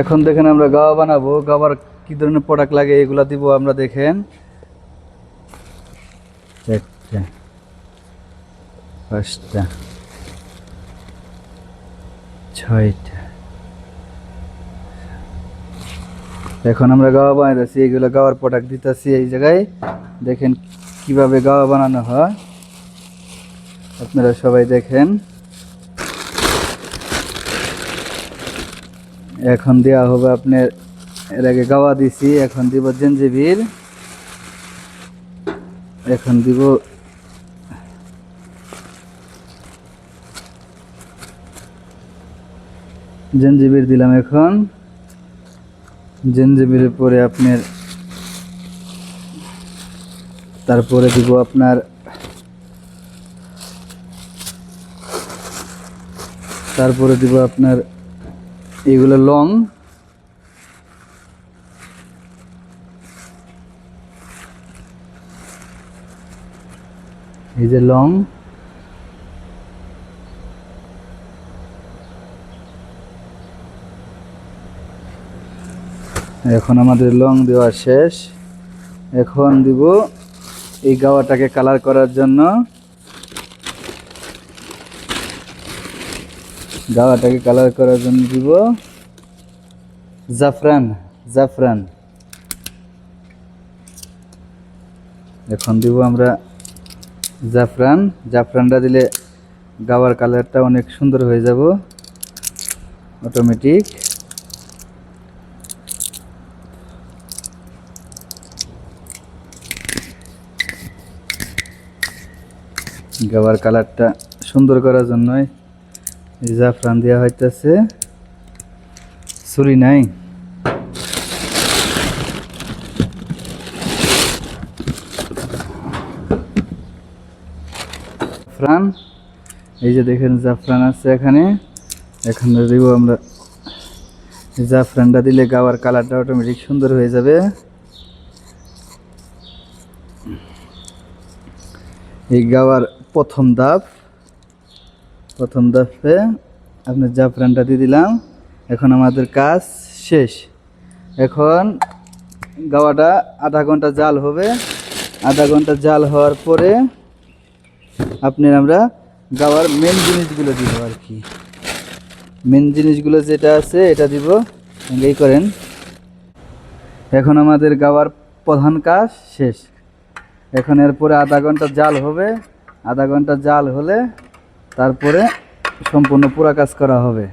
এখন দেখেন আমরা গাওয়া বানাবো। গাওয়ার কি ধরনের প্রোডাক্ট লাগে এগুলা দিব আমরা দেখেন। পাঁচটা, ছয়টা। এখন আমরা গাওয়া বানাইতেছি, এগুলো গাওয়ার প্রোডাক্ট দিতেছি এই জায়গায়। দেখেন কীভাবে গাওয়া বানানো হয়। আপনারা সবাই দেখেন। এখন দেওয়া হবে আপনার, এর আগে গাওয়া দিছি, এখন দিব জেঞ্জিবির এখন দিব জেঞ্জিবির দিলাম এখন। জেঞ্জিবিরের পরে আপনার, তারপরে দিব আপনার, তারপরে দিব আপনার এগুলো লং এই যে লং এখন আমাদের লং দেওয়া শেষ। এখন দিব এই গাওয়াটাকে কালার করার জন্য। গাওয়াটাকে কালার করার জন্য দিব জাফরান জাফরান। এখন দিব আমরা জাফরান। জাফরানটা দিলে গাওয়ার কালারটা অনেক সুন্দর হয়ে যাব। অটোমেটিক গাওয়ার কালারটা সুন্দর করার জন্যই জাফরান দেওয়া হইতেছে। ছুরি নাই। জাফরান এই যে দেখেন জাফরান আছে এখানে। এখানে দিব আমরা। জাফরানটা দিলে গাওয়ার কালারটা অটোমেটিক সুন্দর হয়ে যাবে। এই গাওয়ার প্রথম ধাপ। প্রথম ধাপে আপনার জাফরানটা দিয়ে দিলাম, এখন আমাদের কাজ শেষ। এখন গাওয়াটা আধা ঘণ্টা জাল হবে। আধা ঘণ্টা জাল হওয়ার পরে আপনার আমরা গাওয়ার মেন জিনিসগুলো দিব আর কি। মেন জিনিসগুলো যেটা আছে, এটা দিব। এই করেন। এখন আমাদের গাওয়ার প্রধান কাজ শেষ। এখন এরপরে আধা ঘণ্টা জাল হবে। আধা ঘণ্টা জাল হলে তারপরে সম্পূর্ণ পুরা কাজ করা হবে।